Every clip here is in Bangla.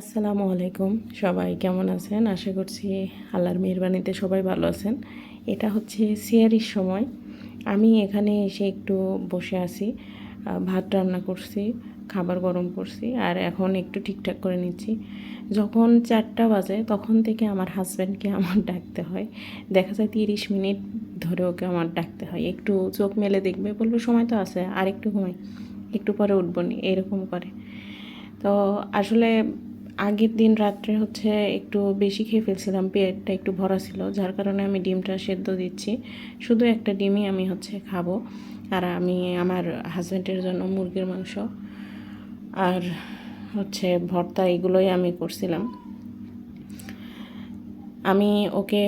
আসসালামু আলাইকুম। সবাই কেমন আছেন? আশা করছি আল্লাহর মেহরবানিতে সবাই ভালো আছেন। এটা হচ্ছে সিয়ারির সময়। আমি এখানে এসে একটু বসে আছি ভাত রান্না করছি, খাবার গরম করছি, আর এখন একটু ঠিকঠাক করে নিচ্ছি। যখন চারটা বাজে, তখন থেকে আমার হাজব্যান্ডকে আমার ডাকতে হয়। দেখা যায় তিরিশ মিনিট ধরে ওকে আমার ডাকতে হয়। একটু চোখ মেলে দেখবে, বলবে, সময় তো আছে আর একটু ঘুমাই, একটু পরে উঠবো নি। এরকম করে। তো আসলে আগের দিন রাত্রে হচ্ছে একটু বেশি খেয়ে ফেলছিলাম, পেটটা একটু ভরা ছিল, যার কারণে আমি ডিমটা সেদ্ধ দিচ্ছি। শুধু একটা ডিমই আমি হচ্ছে খাব। আর আমি আমার হাজব্যান্ডের জন্য মুরগির মাংস আর হচ্ছে ভর্তা এগুলোই আমি করছিলাম। আমি ওকে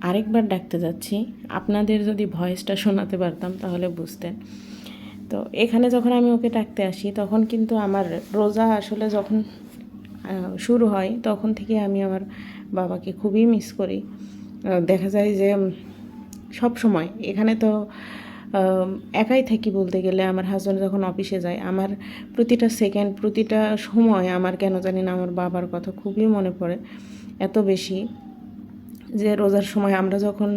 আরেকবার ডাকতে যাচ্ছি। আপনাদের যদি ভয়েসটা শোনাতে পারতাম তাহলে বুঝতেন। তো এখানে যখন আমি ওকে ডাকতে আসি, তখন কিন্তু আমার রোজা আসলে যখন শুরু হয়, তখন থেকে আমি আমার বাবাকে খুবই মিস করি। দেখা যায় যে সব সময়, এখানে তো একাই থাকি বলতে গেলে, আমার হাজব্যান্ড যখন অফিসে যায়, আমার প্রতিটা সেকেন্ড প্রতিটা সময় আমার কেন জানি না আমার বাবার কথা খুবই মনে পড়ে, এত বেশি যে, রোজার সময় আমরা যখন,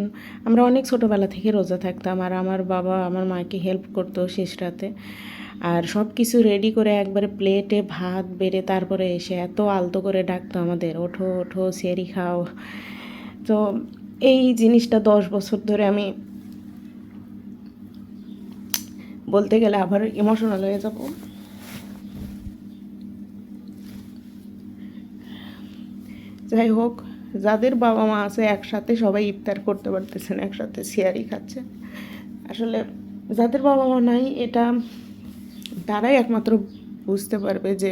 আমরা অনেক ছোটোবেলা থেকে রোজা থাকতাম, আর আমার বাবা আমার মাকে হেল্প করতো শেষ রাতে। আর সব কিছু রেডি করে একবারে প্লেটে ভাত বেড়ে তারপরে এসে এত আলতো করে ডাকতো আমাদের, ওঠো ওঠো সেরি খাও। তো এই জিনিসটা দশ বছর ধরে আমি বলতে গেলে আবার ইমোশনাল হয়ে যাব। যাই হোক, যাদের বাবা মা আছে একসাথে সবাই ইফতার করতে পারতেছেন একসাথে শেয়ারই খাচ্ছে। আসলে যাদের বাবা মা নাই, এটা তারাই একমাত্র বুঝতে পারবে যে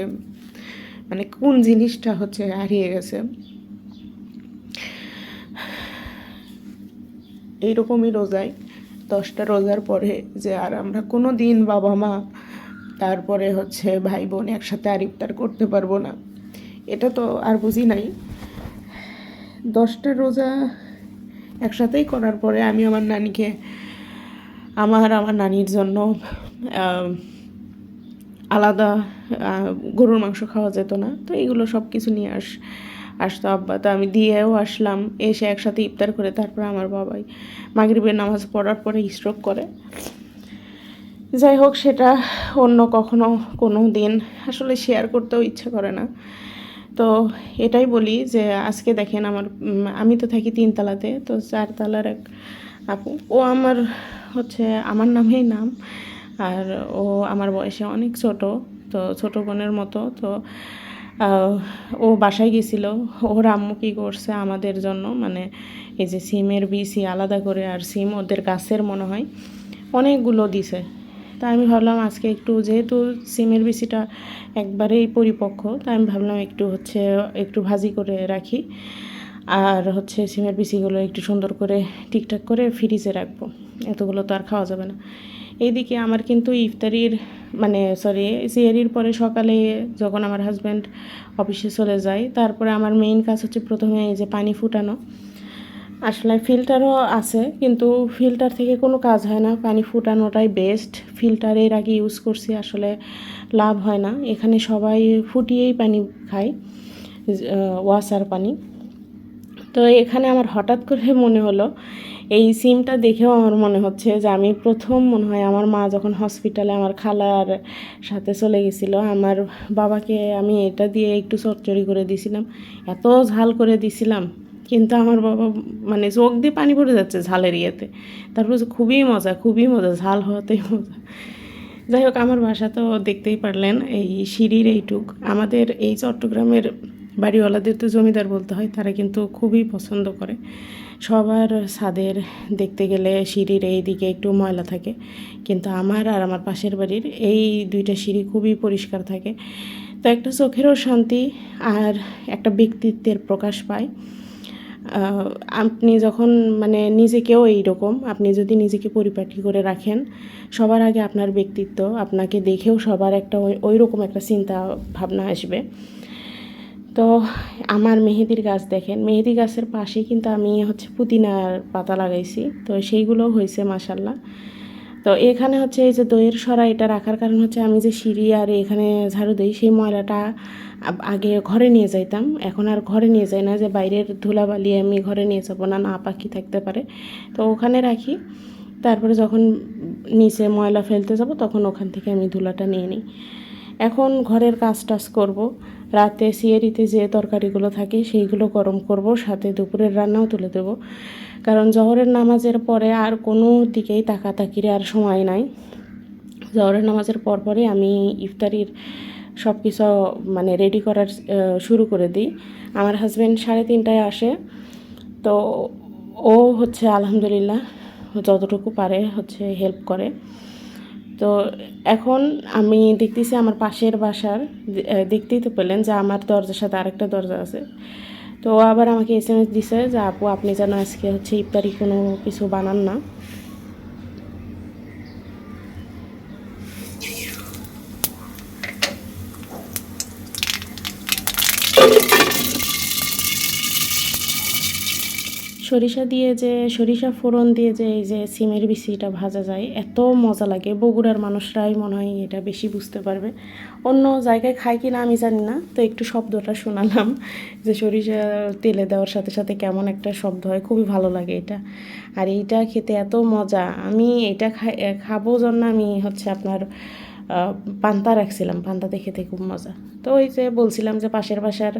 মানে কোন জিনিসটা হচ্ছে হারিয়ে গেছে। এইরকমই রোজায়, দশটা রোজার পরে যে আর আমরা কোনো দিন বাবা মা, তারপরে হচ্ছে ভাই বোন একসাথে আর ইফতার করতে পারব না। এটা তো আর বুঝি নাই। দশটা রোজা একসাথেই করার পরে আমি আমার নানিকে, আমার আমার নানির জন্য আলাদা গরুর মাংস খাওয়া যেত না। তো এগুলো সব কিছু নিয়ে আস, আসতো আব্বা। তো আমি দিয়েও আসলাম, এসে একসাথে ইফতার করে তারপরে আমার বাবাই মাগরিবের নামাজ পড়ার পরে স্ট্রোক করে। যাই হোক, সেটা অন্য কখনো কোনো দিন আসলে শেয়ার করতেও ইচ্ছে করে না। তো এটাই বলি যে, আজকে দেখেন আমার আমি তো থাকি তিনতলাতে, তো চারতলার এক আপু। ও আমার হচ্ছে, আমার নামেই নাম। আর ও আমার বয়সে অনেক ছোট, তো ছোট বোনের মতো, তো ও বাসায় গেছিল। ওর আম্মু কী করছে আমাদের জন্য মানে এই যে সিমের বিসি আলাদা করে আর সিম ওদের গাছের মনে হয়, অনেকগুলো দিছে। তা আমি ভাবলাম আজকে একটু, যেহেতু সিমের বিচিটা একবারেই পরিপক্ক তাই আমি ভাবলাম একটু হচ্ছে, একটু ভাজি করে রাখি। আর হচ্ছে সিমের বিচিগুলো একটু সুন্দর করে ঠিকঠাক করে ফ্রিজে রাখব। এতগুলো তো আর খাওয়া যাবে না। এইদিকে আমার কিন্তু ইফতারির মানে সরি সিয়ারির পরে সকালে যখন আমার হাজব্যান্ড অফিসে চলে যায়, তারপরে আমার মেইন কাজ হচ্ছে প্রথমে এই যে পানি ফুটানো। আসলে ফিল্টারও আছে, কিন্তু ফিল্টার থেকে কোনো কাজ হয় না। পানি ফুটানোটাই বেস্ট ফিল্টার এর আগে ইউজ করছি, আসলে লাভ হয় না। এখানে সবাই ফুটিয়েই পানি খায় ওয়াসার পানি। তো এখানে আমার হঠাৎ করে মনে হলো, এই সিমটা দেখেও আমার মনে হচ্ছে যে আমি প্রথম মনে হয় আমার মা যখন হসপিটালে আমার খালার সাথে চলে গেছিল, আমার বাবাকে আমি এটা দিয়ে একটু চচ্চড়ি করে দিছিলাম এত ঝাল করে দিছিলাম কিন্তু আমার বাবা মানে চোখ দিয়ে পানি পড়ে যাচ্ছে ঝালের ইয়েতে। তারপর খুবই মজা খুবই মজা, ঝাল হওয়াতেই মজা। যাই হোক, আমার বাসা তো দেখতেই পারলেন, এই সিঁড়ির এইটুক। আমাদের এই চট্টগ্রামের বাড়িওয়ালাদের তো জমিদার বলতে হয়, তারা কিন্তু খুবই পছন্দ করে। সবার ছাদের দেখতে গেলে সিঁড়ির এই দিকে একটু ময়লা থাকে, কিন্তু আমার আর আমার পাশের বাড়ির এই দুইটা সিঁড়ি খুবই পরিষ্কার থাকে। তো একটা চোখেরও শান্তি আর একটা ব্যক্তিত্বের প্রকাশ পায়। আপনি যখন মানে নিজেকেও এইরকম, আপনি যদি নিজেকে পরিপাটি করে রাখেন, সবার আগে আপনার ব্যক্তিত্ব আপনাকে দেখেও সবার একটা ওই- ওই রকম একটা চিন্তা ভাবনা আসবে। তো আমার মেহেদির গাছ দেখেন। মেহেদি গাছের পাশে কিন্তু আমি হচ্ছে পুদিনার পাতা লাগাইছি। তো সেইগুলো হয়েছে মাসাল্লাহ তো এখানে হচ্ছে এই যে দইয়ের সরা এটা রাখার কারণ হচ্ছে আমি যে সিঁড়ি আর এখানে ঝাড়ু দিই, সেই ময়লাটা আগে ঘরে নিয়ে যাইতাম। এখন আর ঘরে নিয়ে যাই না যে বাইরের ধুলাবালি আমি ঘরে নিয়ে যাব না না পাখি থাকতে পারে। তো ওখানে রাখি। তারপরে যখন নিচে ময়লা ফেলতে যাব, তখন ওখান থেকে আমি ধুলাটা নিয়ে নিই। এখন ঘরের কাজ টাজ করব। রাতে সিয়ারিতে যে তরকারিগুলো থাকে সেইগুলো গরম করব, সাথে দুপুরের রান্নাও তুলে দেবো। কারণ জহরের নামাজের পরে আর কোনো দিকেই তাকাতাকির আর সময় নাই। জহরের নামাজের পর পরে আমি ইফতারির সব কিছু মানে রেডি করার শুরু করে দিই। আমার হাজব্যান্ড সাড়ে তিনটায় আসে। তো ও হচ্ছে আলহামদুলিল্লাহ যতটুকু পারে হচ্ছে হেল্প করে। তো এখন আমি দেখতেছি আমার পাশের বাসার দেখতেই তো পেলেন যে আমার দরজার সাথে আরেকটা দরজা আছে। তো আবার আমাকে এস এম এস দিছে যে, আপু, আপনি যেন আজকে হচ্ছে ইফতারি কোনো কিছু বানান না। সরিষা দিয়ে যে, সরিষা ফোড়ন দিয়ে যে, এই যে সিমের বিচিটা ভাজা যায়, এত মজা লাগে। বগুড়ার মানুষরাই মনে হয় এটা বেশি বুঝতে পারবে। অন্য জায়গায় খায় কি না আমি জানি না, তো একটু শব্দটা শোনালাম যে, সরিষা তেলে দেওয়ার সাথে সাথে কেমন একটা শব্দ হয়, খুবই ভালো লাগে এটা। আর এইটা খেতে এত মজা। আমি এটা খাব জন্য আমি হচ্ছে আপনার পান্তা রাখছিলাম, পান্তাতে খেতে খুব মজা। তো ওই যে বলছিলাম যে পাশের বাসার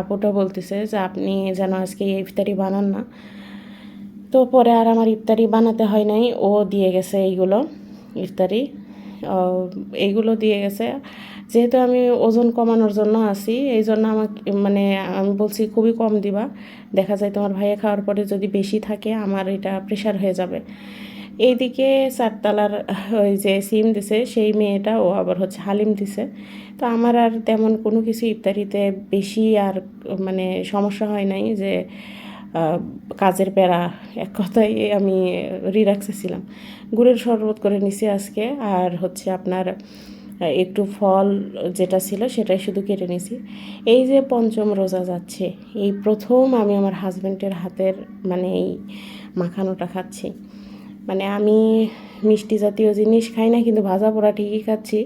আপুটা বলতেছে যে আপনি যেন আজকে ইফতারি বানান না। তো পরে আর আমার ইফতারি বানাতে হয় নাই, ও দিয়ে গেছে এইগুলো ইফতারি। এইগুলো দিয়ে গেছে। যেহেতু আমি ওজন কমানোর জন্য আছি, এই জন্য আমাকে মানে আমি বলছি খুবই কম দিবা। দেখা যায় তোমার ভাইয়া খাওয়ার পরে যদি বেশি থাকে, আমার এটা প্রেশার হয়ে যাবে। এইদিকে চারতলার ওই যে সিম দিছে, সেই মেয়েটা, ও আবার হচ্ছে হালিম দিছে। তো আমার আর তেমন কোনো কিছু ইফতারিতে বেশি আর মানে সমস্যা হয় নাই যে কাজের প্যারা এক কথায় আমি রিল্যাক্সে ছিলাম। গুড়ের শরবত করে নিছি আজকে, আর হচ্ছে আপনার একটু ফল যেটা ছিল সেটাই শুধু কেটে নিছি। এই যে পঞ্চম রোজা যাচ্ছে, এই প্রথম আমি আমার হাজব্যান্ডের হাতের মানে এই মাখানোটা খাচ্ছি। মানে আমি মিষ্টি জাতীয় জিনিস খাই না, কিন্তু ভাজা পোড়া ঠিকই খাচ্ছি।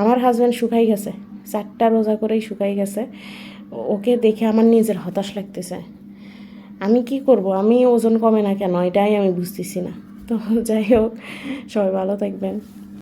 আমার হাজব্যান্ড শুকাই গেছে, চারটা রোজা করেই শুকাই গেছে। ওকে দেখে আমার নিজের হতাশ লাগতেছে। আমি কি করব? আমি ওজন কমে না কেন? এটাই আমি বুঝতেছি না। তো যাই হোক, সবাই ভালো থাকবেন।